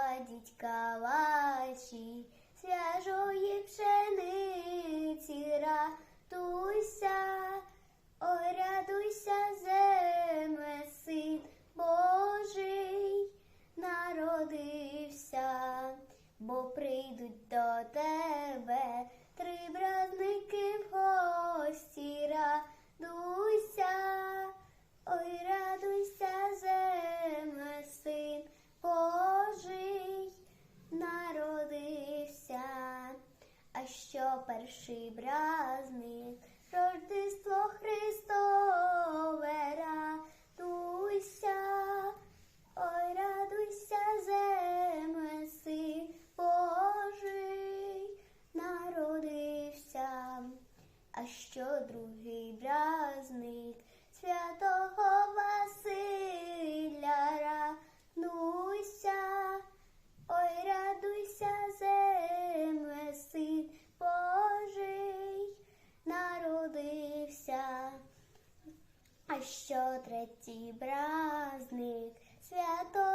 та кладіть калачі свяжої пшениці, радуйся, ой, радуйся, земле, син Божий народився, бо прийдуть до тебе Перший бразник, Рождество Христове, радуйся, ой, радуйся, земле, син Божий. Народився. А що другий бразник? Святого що третій бразник святого